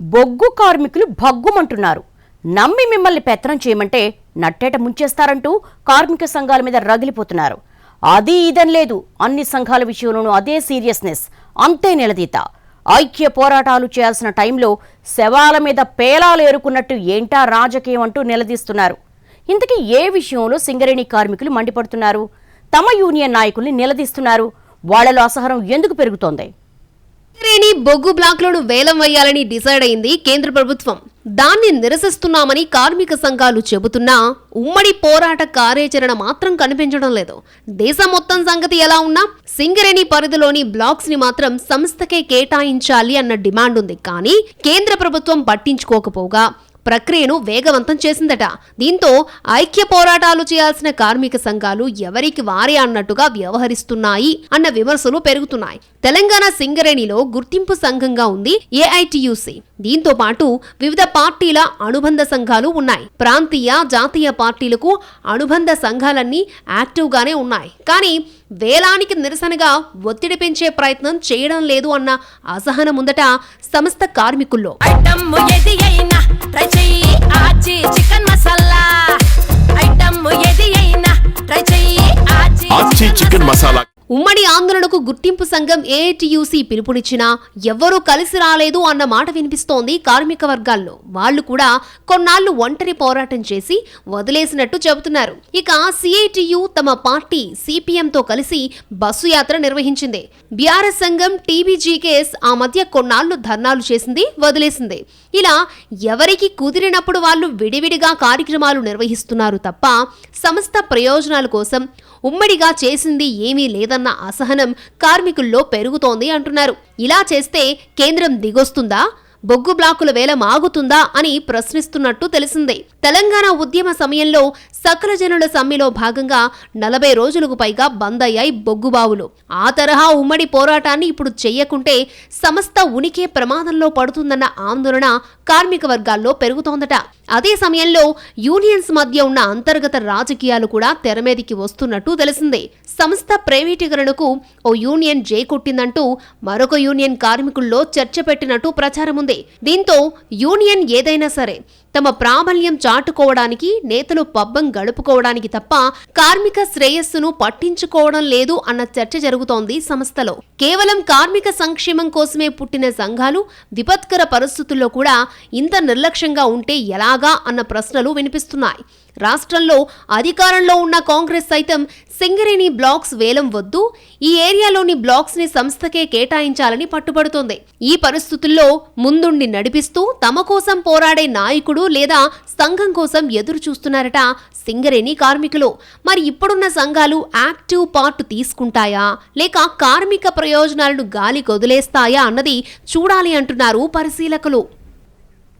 బొగ్గు కార్మికులు భగ్గుమంటున్నారు. నమ్మి మిమ్మల్ని పెత్తనం చేయమంటే నట్టేట ముంచేస్తారంటూ కార్మిక సంఘాల మీద రగిలిపోతున్నారు. అది ఇదని లేదు. అన్ని సంఘాల విషయంలోనూ అదే సీరియస్నెస్. అంతే నిలదీత. ఐక్య పోరాటాలు చేయాల్సిన టైంలో శవాల మీద పేలాలు ఏరుకున్నట్టు ఏంటా రాజకీయం అంటూ నిలదీస్తున్నారు. ఇంతకీ ఏ విషయంలో సింగరేణి కార్మికులు మండిపడుతున్నారు? తమ యూనియన్ నాయకుల్ని నిలదీస్తున్నారు. వాళ్ళలో అసహనం ఎందుకు పెరుగుతోంది? సింగరేణి బొగ్గు బ్లాక్లను వేలం వేయాలని డిసైడ్ అయింది కేంద్ర ప్రభుత్వం. దాన్ని నిరసిస్తున్నామని కార్మిక సంఘాలు చెబుతున్నా ఉమ్మడి పోరాట కార్యాచరణ మాత్రం కనిపించడం లేదు. దేశం మొత్తం సంగతి ఎలా ఉన్నా సింగరేణి పరిధిలోని బ్లాక్స్ని మాత్రం సంస్థకే కేటాయించాలి అన్న డిమాండ్ ఉంది. కానీ కేంద్ర ప్రభుత్వం పట్టించుకోకపోగా ప్రక్రియను వేగవంతం చేసిందట. దీంతో ఐక్య పోరాటాలు చేయాల్సిన కార్మిక సంఘాలు ఎవరికి వారే అన్నట్టుగా వ్యవహరిస్తున్నాయి అన్న విమర్శలు పెరుగుతున్నాయి. తెలంగాణ సింగరేణిలో గుర్తింపు సంఘంగా ఉంది ఏఐటియుసి. దీంతో పాటు వివిధ పార్టీల అనుబంధ సంఘాలు ఉన్నాయి. ప్రాంతీయ జాతీయ పార్టీలకు అనుబంధ సంఘాలన్నీ యాక్టివ్ గానే ఉన్నాయి. కానీ వేలానికి నిరసనగా ఒత్తిడి పెంచే ప్రయత్నం చేయడం లేదు అన్న అసహనం ఉందట సంస్థ కార్మికుల్లో. ట్రై చెయ్యి ఆచి చికెన్ మసాలా. ఐటమ్ ఏది అయినా ట్రై చెయ్యి ఆచి చికెన్ మసాలా. ఉమ్మడి ఆందోళనకు గుర్తింపు సంఘం ఏఐటియుసి పిలుపునిచ్చినా ఎవ్వరూ కలిసి రాలేదు అన్న మాట వినిపిస్తోంది కార్మిక వర్గాల్లో. వాళ్ళు కూడా కొన్నాళ్ళు ఒంటరి పోరాటం చేసి వదిలేసినట్టు చెబుతున్నారు. ఇక సిఐటియు తమ పార్టీ సిపిఎంతో కలిసి బస్సు యాత్ర నిర్వహించింది. బీఆర్ఎస్ సంఘం టీబీజీకేఎస్ ఆ మధ్య కొన్నాళ్ళు ధర్నాలు చేసింది వదిలేసింది. ఇలా ఎవరికి కుదిరినప్పుడు వాళ్ళు విడివిడిగా కార్యక్రమాలు నిర్వహిస్తున్నారు తప్ప సంస్థ ప్రయోజనాల కోసం ఉమ్మడిగా చేసింది ఏమీ లేదన్న అసహనం కార్మికుల్లో పెరుగుతోంది అంటున్నారు. ఇలా చేస్తే కేంద్రం దిగొస్తుందా? బొగ్గు బ్లాకుల వేల మాగుతుందా అని ప్రశ్నిస్తున్నట్టు తెలిసిందే. తెలంగాణ ఉద్యమ సమయంలో సకల జనుల సమ్మెలో భాగంగా నలభై రోజులకు పైగా బంద్ అయ్యాయి బొగ్గు బావులు. ఆ తరహా ఉమ్మడి పోరాటాన్ని ఇప్పుడు చెయ్యకుంటే సమస్త ఉనికి ప్రమాదంలో పడుతుందన్న ఆందోళన కార్మిక వర్గాల్లో పెరుగుతోందట. అదే సమయంలో యూనియన్స్ మధ్య ఉన్న అంతర్గత రాజకీయాలు కూడా తెరమీదికి వస్తున్నట్టు తెలిసిందే. సంస్థ ప్రైవేటీకరణకు ఓ యూనియన్ జై కొట్టిందంటూ మరొక యూనియన్ కార్మికుల్లో చర్చ పెట్టినట్టు ప్రచారం ఉంది. దీంతో యూనియన్ ఏదైనా సరే తమ ప్రాబల్యం చాటుకోవడానికి నేతలు పబ్బం గడుపుకోవడానికి తప్ప కార్మిక శ్రేయస్సును పట్టించుకోవడం లేదు అన్న చర్చ జరుగుతోంది సంస్థలో. కేవలం కార్మిక సంక్షేమం కోసమే పుట్టిన సంఘాలు విపత్కర పరిస్థితుల్లో కూడా ఇంత నిర్లక్ష్యంగా ఉంటే ఎలాగా అన్న ప్రశ్నలు వినిపిస్తున్నాయి. రాష్ట్రంలో అధికారంలో ఉన్న కాంగ్రెస్ సైతం సింగరేణి బ్లాక్స్ వేలం వద్దు ఈ ఏరియాలోని బ్లాక్స్ని సంస్థకే కేటాయించాలని పట్టుబడుతోంది. ఈ పరిస్థితుల్లో ముందుండి నడిపిస్తూ తమ కోసం పోరాడే నాయకుడు లేదా సంఘం కోసం ఎదురు చూస్తున్నారట సింగరేణి కార్మికులు. మరి ఇప్పుడున్న సంఘాలు యాక్టివ్ పార్ట్ తీసుకుంటాయా? లేక కార్మిక ప్రయోజనాలను గాలి కొదిలేస్తాయా అన్నది చూడాలి అంటున్నారు పరిశీలకులు.